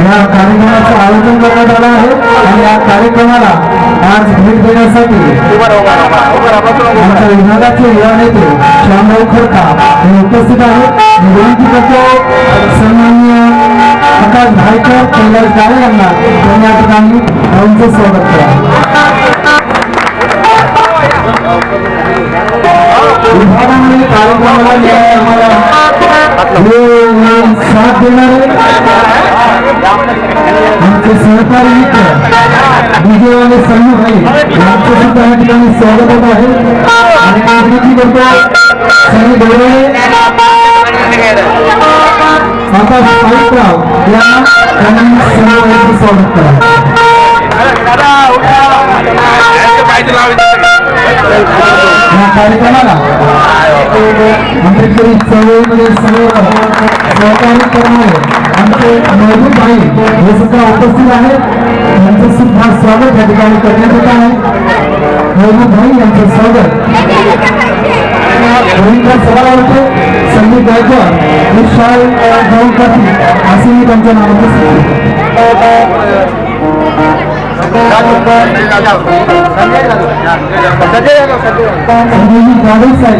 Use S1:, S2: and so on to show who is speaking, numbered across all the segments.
S1: या कार्यक्रमाचं आयोजन करण्यात आलं आहे आणि या कार्यक्रमाला आज भेट देण्यासाठी आमच्या विभागाचे युवा नेते श्यामराव खडका हे उपस्थित आहेत. विनंती करतो सन्माननीय प्रकाश भायकर कैलास गाळे यांना त्यांनी या ठिकाणी त्यांचं स्वागत करा. विभागामध्ये कार्यक्रमाला आम्हाला हे साथ देणारे आमचे सहकारी मित्र विजयवाले संघ भाई यांचे सुद्धा या ठिकाणी स्वागत होत आहे आणि विनंती करतो सनी डोळे आता पाईकराव यांना त्यांनी सर्वांचं स्वागत करा। या कार्यक्रमाला आंबेडकरी चळवळीमध्ये सर्व सहकार्य करणारे आमचे महबूब भाई हे सुद्धा उपस्थित आहेत. त्यांचं सुद्धा स्वागत या ठिकाणी करण्यात येत आहे. महबूब भाई यांचं स्वागत. रवींद्र सभागृहाचे संदीप गायकवाड विशाल जाऊन असे मी त्यांच्या नावाने सांगतो संजयजी जाधव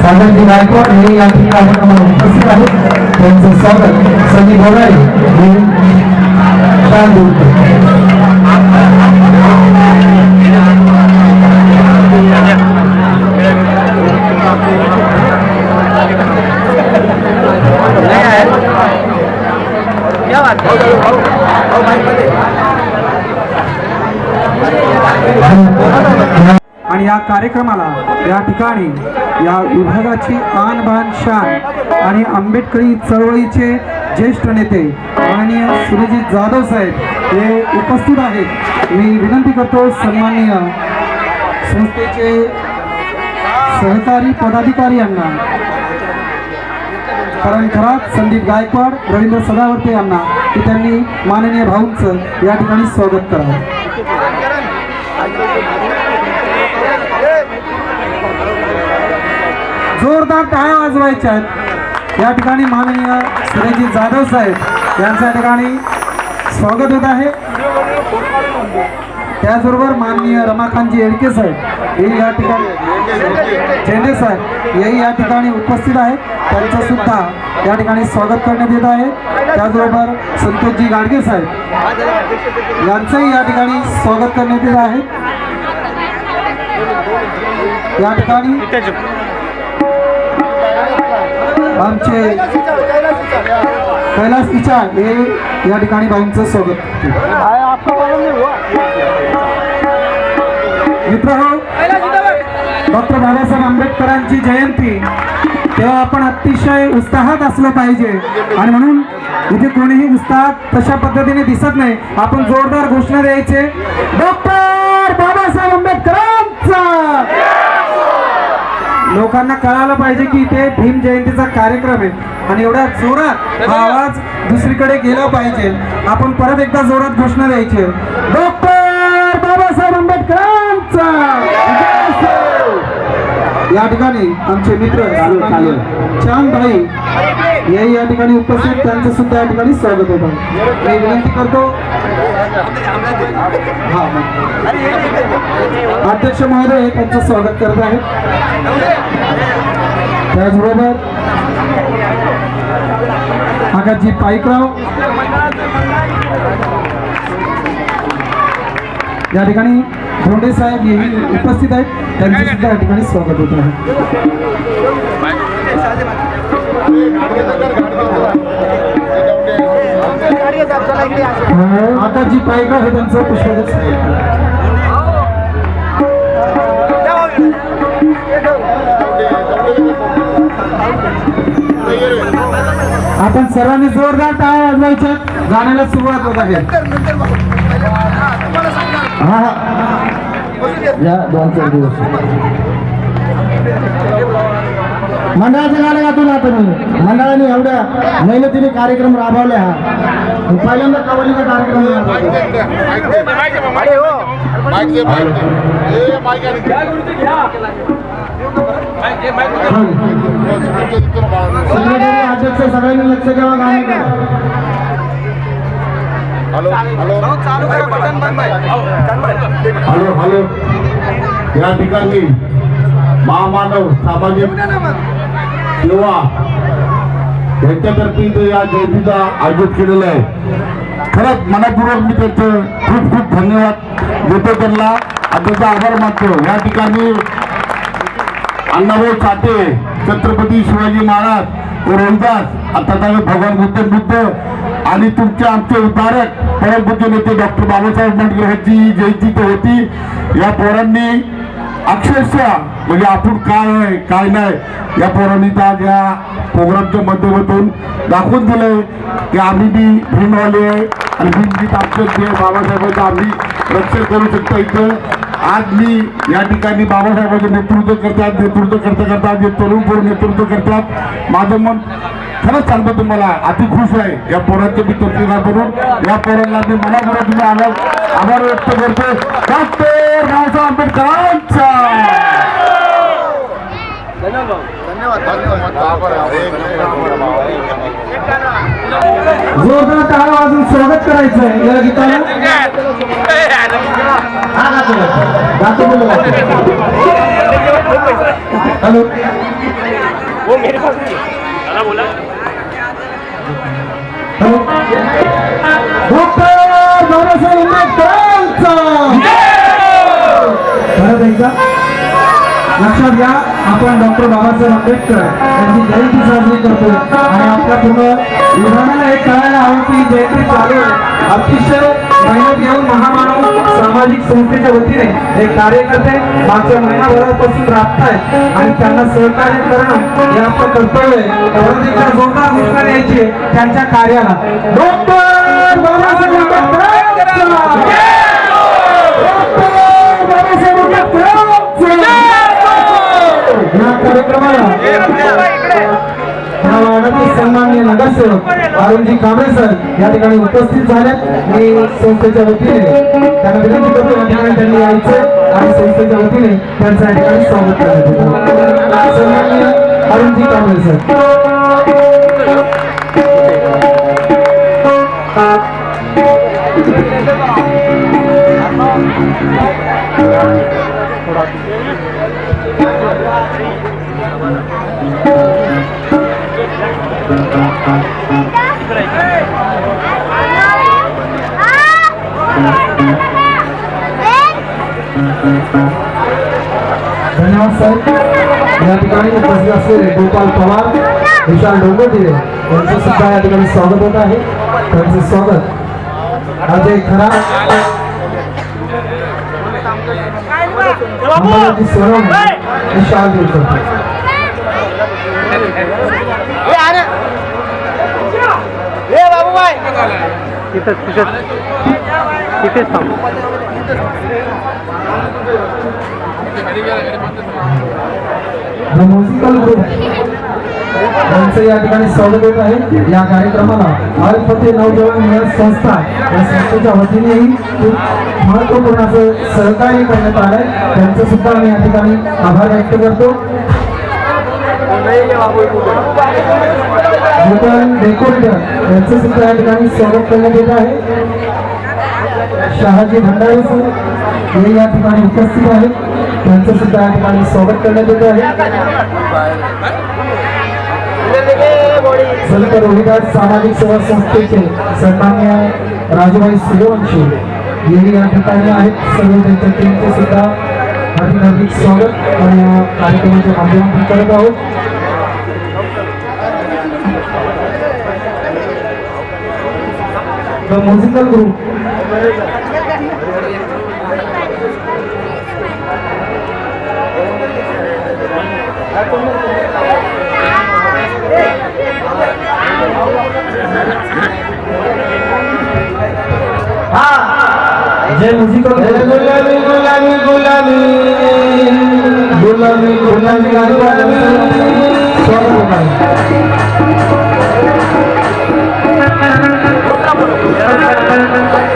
S1: सागरजी गायकवाड हे या ठिकाणी कार्यक्रमाला उपस्थित आहेत. त्यांचं स्वागत. सनी बोराडे हे
S2: कार्यक्रमाला या ठिकाणी या विभागाची आन बान शान आणि आंबेडकरी चळवळीचे ज्येष्ठ नेते माननीय सुरजित जाधव साहेब हे उपस्थित आहेत. मी विनंती करतो सन्माननीय संस्थेचे सहकारी पदाधिकारी यांना. कारण खरात संदीप गायकवाड रवींद्र सदावर्ते यांना की त्यांनी माननीय भाऊंचं या ठिकाणी स्वागत करावं. जोरदार टाळ्या वाजवायच्या आहेत. या ठिकाणी माननीय सुरेजी जाधव साहेब यांच्या या ठिकाणी स्वागत होत आहे. त्याचबरोबर माननीय रमाकांतजी येडके साहेब हे या ठिकाणी झेंडे साहेब हेही या ठिकाणी उपस्थित आहेत. त्यांचं सुद्धा या ठिकाणी स्वागत करण्यात येत आहे. त्याचबरोबर संतोषजी गाडगे साहेब यांचंही या ठिकाणी स्वागत करण्यात येत आहे. या ठिकाणी आमचे कैलास किचाळ हे या ठिकाणी भाऊंचं स्वागत. मित्र डॉक्टर बाबासाहेब आंबेडकरांची जयंती तेव्हा आपण अतिशय उत्साहात असलं पाहिजे. आणि म्हणून इथे कोणीही उत्साहात तशा पद्धतीने दिसत नाही. आपण जोरदार घोषणा द्यायचे. डॉक्टर बाबासाहेब आंबेडकरांचा! लोकांना कळायला पाहिजे की इथे भीम जयंतीचा कार्यक्रम आहे. आणि एवढ्या जोरात हा आवाज दुसरीकडे गेला पाहिजे. आपण परत एकदा जोरात घोषणा द्यायची. डॉक्टर बाबासाहेब आंबेडकरांचा. या ठिकाणी आमचे मित्र चांद भाई हे या ठिकाणी उपस्थित. त्यांचं सुद्धा या ठिकाणी स्वागत होतं मी विनंती करतो अध्यक्ष महोदय त्यांचं स्वागत करत आहेत. त्याचबरोबर आकाशजी पाईकराव. या ठिकाणी धोंडे साहेब हेही उपस्थित आहेत. त्यांचं सुद्धा या ठिकाणी स्वागत होत आहे. आकाशजी पाईकराव हे त्यांचं पुष्पगुच्छ? आपण सर्वांनी जोरदार टाळ्या वाजवायच्या. गाण्याला सुरुवात होत आहे. हा. हा या दोन चार दिवस. मंडळाचं गाणं गातो ना तुम्ही. मंडळाने एवढ्या मेहनतीने कार्यक्रम राबवले हा. पहिल्यांदा कवलीचा कार्यक्रम अध्यक्ष सगळ्यांनी लक्ष द्यावा गाणं करा.
S3: Hello hello. या ठिकाणी महामानव सामाजिक सेवा यांच्यातर्फे ते या जयंतीचा आयोजित केलेलं आहे. खरंच मनापूर्वक मी त्यांचे खूप खूप धन्यवाद देतो त्यांना. आणि त्यांचा आभार मानतो. या ठिकाणी अण्णाभाऊ साठे छत्रपती शिवाजी महाराज रोहिदास आता भगवान गौतम बुद्ध आणि तुमचे आमचे उदाहरक परमपूज्य नेते डॉक्टर बाबासाहेब आंबेडकर यांची जयंती तर होती. या पोरांनी अक्षरशः म्हणजे आपण काय आहे काय नाही या पोरांनी तर आज या प्रोग्रामच्या माध्यमातून दाखवून दिलंय की आम्ही बी भीमवाले आहे आणि भीमगीत आमचं जे बाबासाहेबांचं आम्ही रक्षण करू शकतो इथं. आज मी या ठिकाणी बाबासाहेबांचं नेतृत्व करतात नेतृत्व करता करता जे तरुण पोरं नेतृत्व करतात. माझं मन खरंच सांगतो तुम्हाला अति खुश आहे. या पोरांचं मी तत्वीकार करून या पोरांना मी मनापूर्वक तुम्ही आभार आभार व्यक्त करतो. डॉक्टर बाबासाहेब आंबेडकरांचा.
S2: जोरदार टाळा वाजून स्वागत करायचं या गीताला. हॅलो
S4: वो मेरे पास दादा बोला.
S2: परत एकदा लक्षात घ्या आपण डॉक्टर बाबासाहेब आंबेडकर यांची जयंती साजरी करतो आणि आपल्या पूर्ण विधानाला एक कळायला हवं की जयंती चालू अतिशय मेहनत घेऊन महामानव सामाजिक संस्थेच्या वतीने हे कार्यकर्ते मागच्या महिनाभरापासून राबत आहेत. आणि त्यांना सहकार्य करणं हे आपलं कर्तव्य आहे. परत एकदा जोरदार घोषणा द्यायची त्यांच्या कार्याला. डॉक्टर बाबासाहेब आंबेडकरांचा! या कार्यक्रमाला आलमजी कांबळे सर या ठिकाणी उपस्थित झाले. आणि संस्थेच्या वतीने त्यांना विनंती करतो या ठिकाणी त्यांनी यायचं आणि संस्थेच्या वतीने त्यांचं या ठिकाणी स्वागत करण्यात आलमजी सन्माननीय अरुणजी कांबळे सर. धन्यवाद सर. या ठिकाणी उपस्थित असलेले गोपाल पवार विशाल डोंगरदिरे यांचं सुद्धा या ठिकाणी स्वागत होत आहे. त्यांचं स्वागत. अजय खरा. विशाल
S4: तिथं तिथं तिथेच. थांब.
S2: म्युझिकल ग्रुप यांचं या ठिकाणी स्वागत होत आहे. या कार्यक्रमाला अल फते नवजवान मिळत संस्था या संस्थेच्या वतीनेही खूप महत्त्वपूर्ण असं सहकार्य करण्यात आलंय. त्यांचं सुद्धा आम्ही या ठिकाणी आभार व्यक्त करतो. नूतन डेकोरेटर यांचं सुद्धा या ठिकाणी स्वागत करण्यात येत आहे. शहाजी भंडारे सर हे या ठिकाणी उपस्थित आहेत. त्यांचं सुद्धा या ठिकाणी स्वागत करण्यात येत आहे. संत रोहिदास सामाजिक सेवा संस्थेचे सन्मान्य राजूभाई सूर्यवंशी हेही या ठिकाणी आहेत. सर्व त्यांच्या टीमचे सुद्धा हार्दिक हार्दिक स्वागत. आणि या कार्यक्रमाच्या माध्यमातून करत आहोत. द म्युझिकल ग्रुप जे म्युझिकल गुलामी गुलामी गुलामी गुलामी गुलामी गुलामी स्वागत होत Thank you.